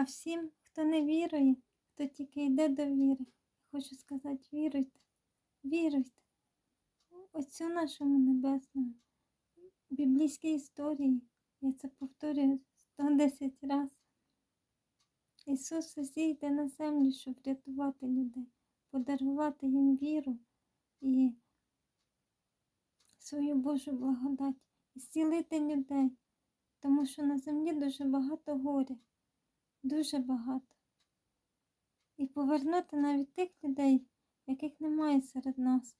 А всім, хто не вірує, хто тільки йде до віри, хочу сказати, віруйте, віруйте. Оцю нашому небесному біблійській історії, я це повторюю 110 разів. Ісус зійде на землю, щоб врятувати людей, подарувати їм віру і свою Божу благодать, і зцілити людей, тому що на землі дуже багато горя, дуже багато. І повернути навіть тих людей, яких немає серед нас,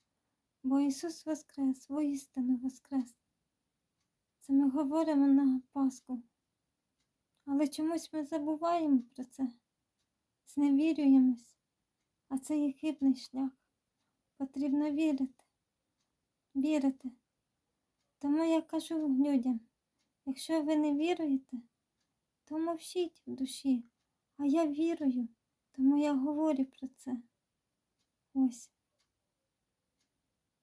бо Ісус Воскрес, воістину Воскрес. Це ми говоримо на Пасху. Але чомусь ми забуваємо про це, зневірюємось, а це є хибний шлях. Потрібно вірити, вірити. Тому я кажу людям, якщо ви не віруєте, то мовчіть в душі, а я вірую, тому я говорю про це. Ось.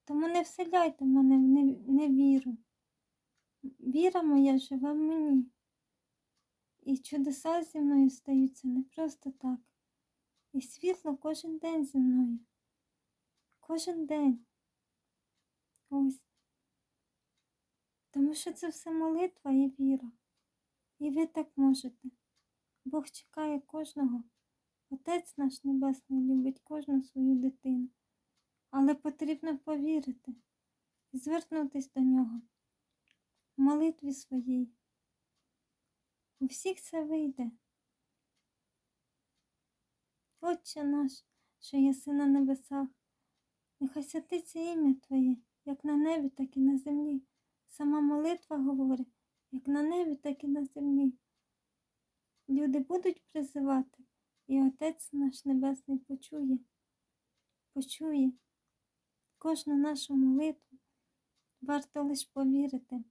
Тому не вселяйте мене в невіру. Віра моя живе в мені. І чудеса зі мною стаються не просто так. І світло кожен день зі мною. Кожен день. Ось. Тому що це все молитва і віра. І ви так можете. Бог чекає кожного. Отець наш Небесний любить кожну свою дитину. Але потрібно повірити і звернутися до нього в молитві своїй. У всіх це вийде. Отче наш, що єси на небесах, нехай святиться ім'я Твоє, як на небі, так і на землі. Сама молитва говорить, як на небі, так і на землі. Люди будуть призивати, і Отець наш Небесний почує, почує кожну нашу молитву. Варто лише повірити.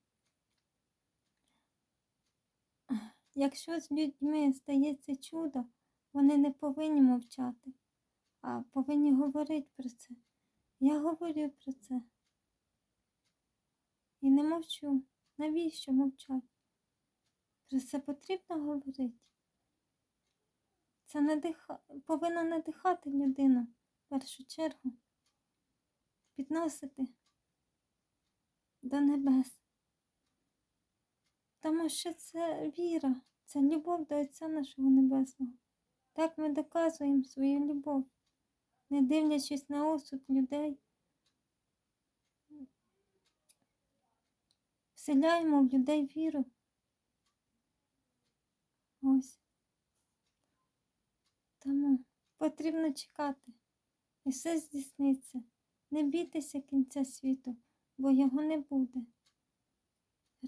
Якщо з людьми стається чудо, вони не повинні мовчати, а повинні говорити про це. Я говорю про це. І не мовчу. Навіщо мовчати? Про це потрібно говорити. Це надиха... повинно надихати людину в першу чергу, підносити до небес. Тому що це віра, це любов до Отця нашого Небесного. Так ми доказуємо свою любов, не дивлячись на осуд людей. Вселяємо в людей віру. Ось. Тому потрібно чекати. І все здійсниться. Не бійтеся кінця світу, бо його не буде.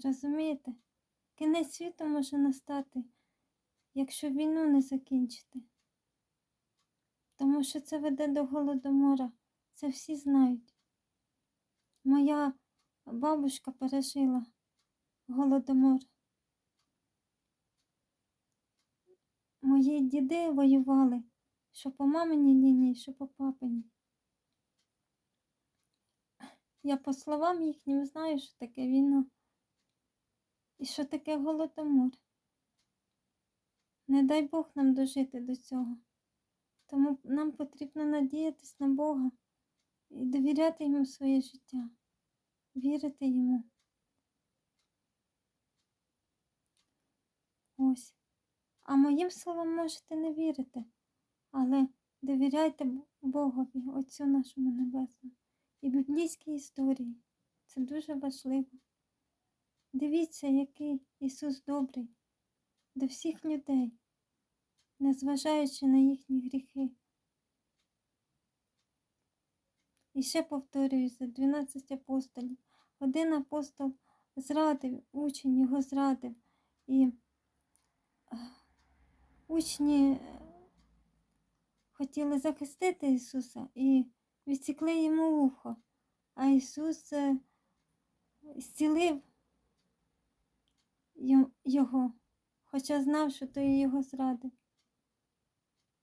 Розумієте? Кінець світу може настати, якщо війну не закінчити. Тому що це веде до голодомора, це всі знають. Моя бабушка пережила голодомор. Мої діди воювали, що по маминій лінії, що по папиній. Я по словам їхнім знаю, що таке війна. І що таке голодомор? Не дай Бог нам дожити до цього. Тому нам потрібно надіятись на Бога і довіряти йому своє життя, вірити йому. Ось. А моїм словам можете не вірити, але довіряйте Богові, Отцю нашому Небесному і біблійській історії. Це дуже важливо. Дивіться, який Ісус добрий до всіх людей, незважаючи на їхні гріхи. І ще повторюю за 12 апостолів. Один апостол зрадив, учень його зрадив, і учні хотіли захистити Ісуса і відсікли йому ухо, а Ісус зцілив його, хоча знав, що той його зрадив.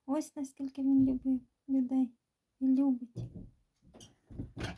Ось наскільки він любив людей і любить. Okay.